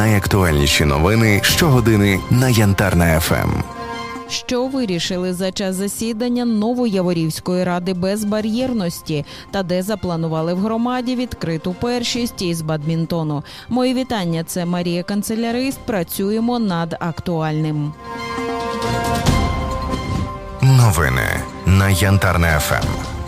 Найактуальніші новини щогодини на Янтарна ФМ. Що вирішили за час засідання Новояворівської ради безбар'єрності та де запланували в громаді відкриту першість із бадмінтону? Мої вітання. Це Марія Канцелярист. Працюємо над актуальним. Новини на Янтарна ФМ.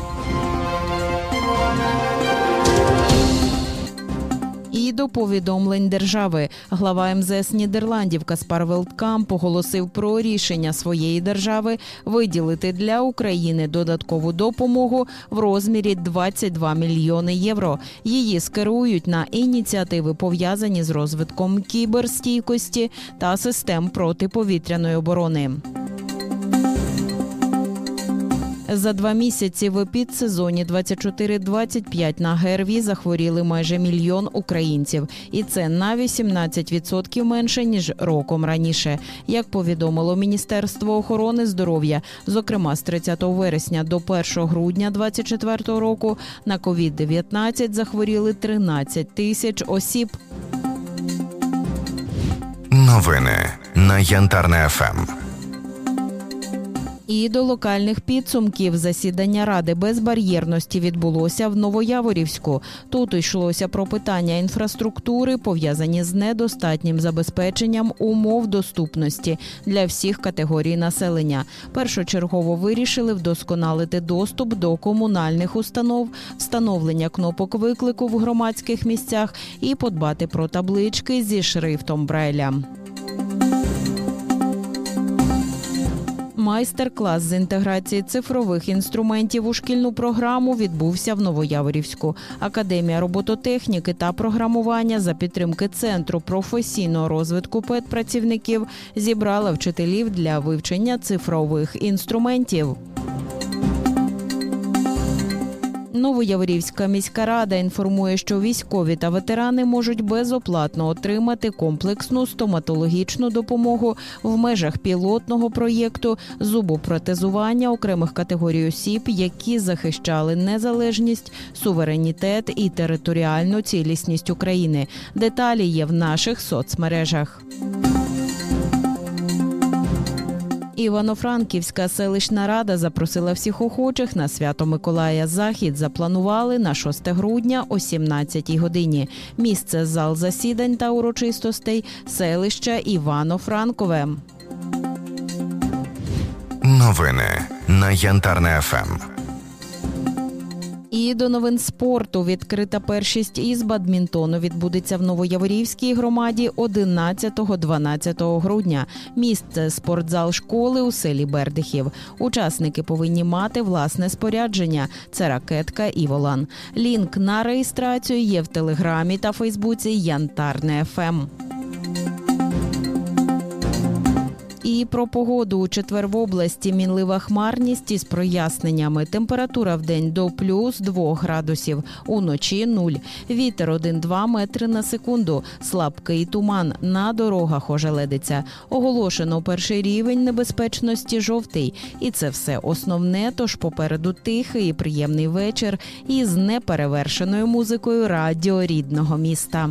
До повідомлень держави глава МЗС Нідерландів Каспар Велткамп оголосив про рішення своєї держави виділити для України додаткову допомогу в розмірі 22 мільйони євро. Її скерують на ініціативи пов'язані з розвитком кіберстійкості та систем протиповітряної оборони. За два місяці в підсезоні 24-25 на ГРВІ захворіли майже мільйон українців, і це на 18% менше ніж роком раніше. Як повідомило Міністерство охорони здоров'я, зокрема з 30 вересня до 1 грудня 2024 року на COVID-19 захворіли 13 тисяч осіб. Новини на Янтарна ФМ. І до локальних підсумків засідання ради безбар'єрності відбулося в Новояворівську. Тут йшлося про питання інфраструктури, пов'язані з недостатнім забезпеченням умов доступності для всіх категорій населення. Першочергово вирішили вдосконалити доступ до комунальних установ, встановлення кнопок виклику в громадських місцях і подбати про таблички зі шрифтом Брайля. Майстер-клас з інтеграції цифрових інструментів у шкільну програму відбувся в Новояворівську. Академія робототехніки та програмування за підтримки центру професійного розвитку педпрацівників зібрала вчителів для вивчення цифрових інструментів. Новояворівська міська рада інформує, що військові та ветерани можуть безоплатно отримати комплексну стоматологічну допомогу в межах пілотного проєкту зубопротезування окремих категорій осіб, які захищали незалежність, суверенітет і територіальну цілісність України. Деталі є в наших соцмережах. Івано-Франківська селищна рада запросила всіх охочих на свято Миколая. Захід запланували на 6 грудня о 17 годині. Місце зал засідань та урочистостей селища Івано-Франкове. Новини на Янтарне ФМ. І до новин спорту відкрита першість із бадмінтону відбудеться в Новояворівській громаді 11-12 грудня. Місце спортзал школи у селі Бердихів. Учасники повинні мати власне спорядження. Це ракетка і волан. Лінк на реєстрацію є в телеграмі та Фейсбуці Янтарне ФМ. І про погоду у четвер в області мінлива хмарність із проясненнями. Температура в день до плюс 2 градусів, уночі 0. Вітер 1-2 метри на секунду. Слабкий туман на дорогах ожеледиться. Оголошено перший рівень небезпечності жовтий. І це все основне. Тож попереду тихий і приємний вечір із неперевершеною музикою радіо рідного міста.